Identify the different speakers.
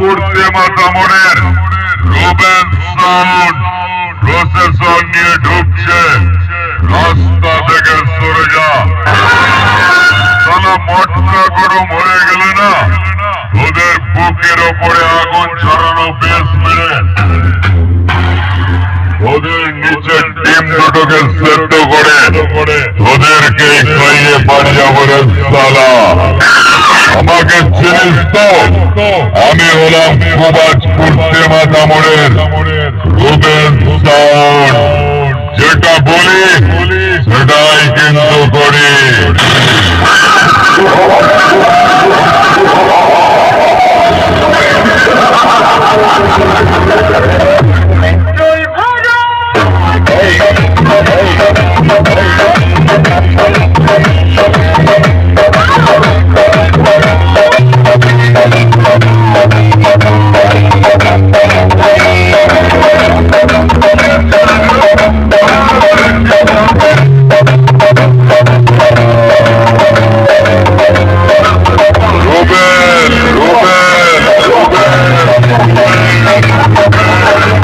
Speaker 1: পড়তে মাতামনের Ruben sound processor নিয়ে ঢুকছে। রাস্তা থেকে সরে যা। তারা মটকা গরম হয়ে গেলে না, ওদের বুকের ওপরে আগুন ছড়ানো বেশ মেরে। ওদের নিচে ডিম দুটোকে সেদ্ধ করে, ওদেরকে খাইয়ে পাঠিয়ে বলে সালা। আমাকে চিনিস তো? আমি হলাম মুবাজপুর সেমা কামড়ের রুবেন সাউন্ড। যেটা বলি সেটাই কিন্তু করি। Thank